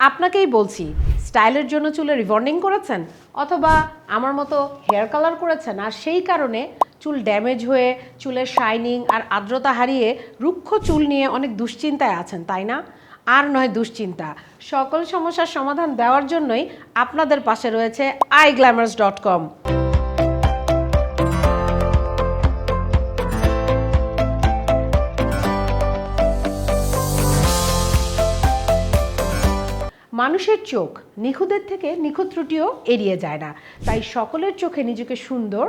আপনাকেই বলছি, স্টাইলের জন্য চুলে রিবন্ডিং করেছেন অথবা আমার মতো হেয়ার কালার করেছেন আর সেই কারণে চুল ড্যামেজ হয়ে চুলের শাইনিং আর আর্দ্রতা হারিয়ে রুক্ষ চুল নিয়ে অনেক দুশ্চিন্তায় আছেন, তাই না? আর নয় দুশ্চিন্তা, সকল সমস্যার সমাধান দেওয়ার জন্যই আপনাদের পাশে রয়েছে আই গ্ল্যামার্স ডট কম মানুষের চোখ নিখুঁতের থেকে নিখুঁত ত্রুটিও এড়িয়ে যায় না। তাই সকলের চোখে নিজেকে সুন্দর,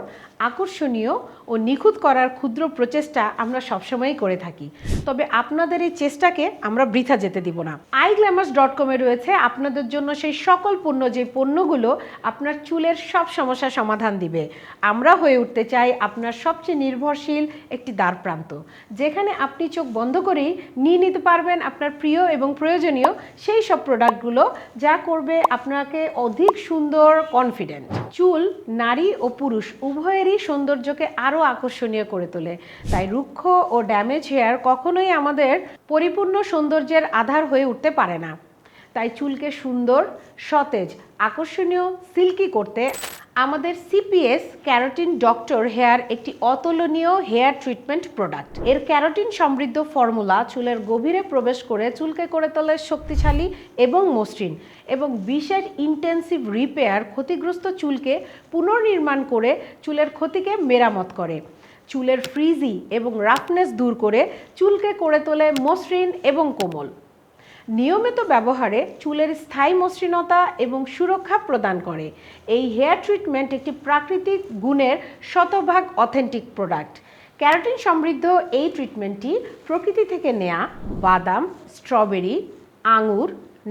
আকর্ষণীয় ও নিখুঁত করার ক্ষুদ্র প্রচেষ্টা আমরা সবসময়ই করে থাকি। তবে আপনাদের এই চেষ্টাকে আমরা বৃথা যেতে দিব না। আই গ্ল্যামার্স ডট কমে রয়েছে আপনাদের জন্য সেই সকল পণ্য যে পণ্যগুলো আপনার চুলের সব সমস্যা সমাধান দিবে। আমরা হয়ে উঠতে চাই আপনার সবচেয়ে নির্ভরশীল একটি দ্বার প্রান্ত যেখানে আপনি চোখ বন্ধ করেই নিয়ে নিতে পারবেন আপনার প্রিয় এবং প্রয়োজনীয় সেই সব প্রোডাক্টগুলো যা করবে আপনাকে অধিক সুন্দর কনফিডেন্ট চুল, নারী ও পুরুষ উভয়েরই সৌন্দর্যকে আরও আকর্ষণীয় করে তোলে। তাই রুক্ষ ও ড্যামেজ হেয়ার কখনোই আমাদের পরিপূর্ণ সৌন্দর্যের আধার হয়ে উঠতে পারে না। তাই চুলকে সুন্দর, সতেজ, আকর্ষণীয় সিল্কি করতে আমাদের সিপিএস ক্যারোটিন ডক্টর হেয়ার একটি অতুলনীয় হেয়ার ট্রিটমেন্ট প্রোডাক্ট। এর ক্যারোটিন সমৃদ্ধ ফর্মুলা চুলের গভীরে প্রবেশ করে চুলকে করে তোলে শক্তিশালী এবং মসৃণ এবং বিশেষ ইন্টেন্সিভ রিপেয়ার ক্ষতিগ্রস্ত চুলকে পুনর্নির্মাণ করে চুলের ক্ষতিকে মেরামত করে। চুলের ফ্রিজি এবং রাফনেস দূর করে চুলকে করে তোলে মসৃণ এবং কোমল। নিয়মিত ব্যবহারে চুলের স্থায়ী মসৃণতা এবং সুরক্ষা প্রদান করে। এই হেয়ার ট্রিটমেন্ট একটি প্রাকৃতিক গুণের শতভাগ অথেন্টিক প্রোডাক্ট। ক্যারোটিন সমৃদ্ধ এই ট্রিটমেন্টটি প্রকৃতি থেকে নেয়া বাদাম, স্ট্রবেরি, আঙুর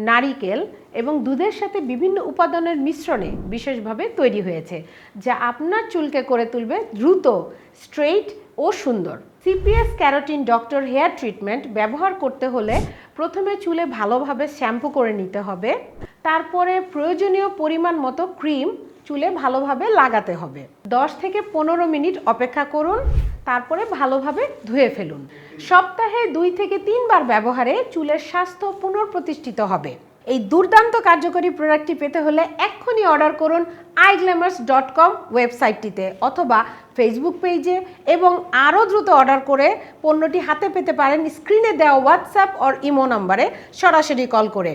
নারিকেল এবং দুধের সাথে বিভিন্ন উপাদানের মিশ্রণে বিশেষভাবে তৈরি হয়েছে, যা আপনার চুলকে করে তুলবে দ্রুত, স্ট্রেইট ও সুন্দর। CPS keratin doctor hair treatment ব্যবহার করতে হলে প্রথমে চুলে ভালোভাবে শ্যাম্পু করে নিতে হবে, তারপরে প্রয়োজনীয় পরিমাণ মতো ক্রিম চুলে ভালোভাবে লাগাতে হবে। দশ থেকে পনেরো মিনিট অপেক্ষা করুন তারপরে ভালোভাবে ধুয়ে ফেলুন। সপ্তাহে দুই থেকে তিনবার ব্যবহারে চুলের স্বাস্থ্য পুনঃপ্রতিষ্ঠিত হবে। এই দুর্দান্ত কার্যকরী প্রোডাক্টটি পেতে হলে এক্ষুনি অর্ডার করুন আইগ্ল্যামার্স ডট কম ওয়েবসাইটটিতে অথবা ফেসবুক পেজে এবং আরও দ্রুত অর্ডার করে পণ্যটি হাতে পেতে পারেন স্ক্রিনে দেওয়া হোয়াটসঅ্যাপ অর ইমো নম্বরে সরাসরি কল করে।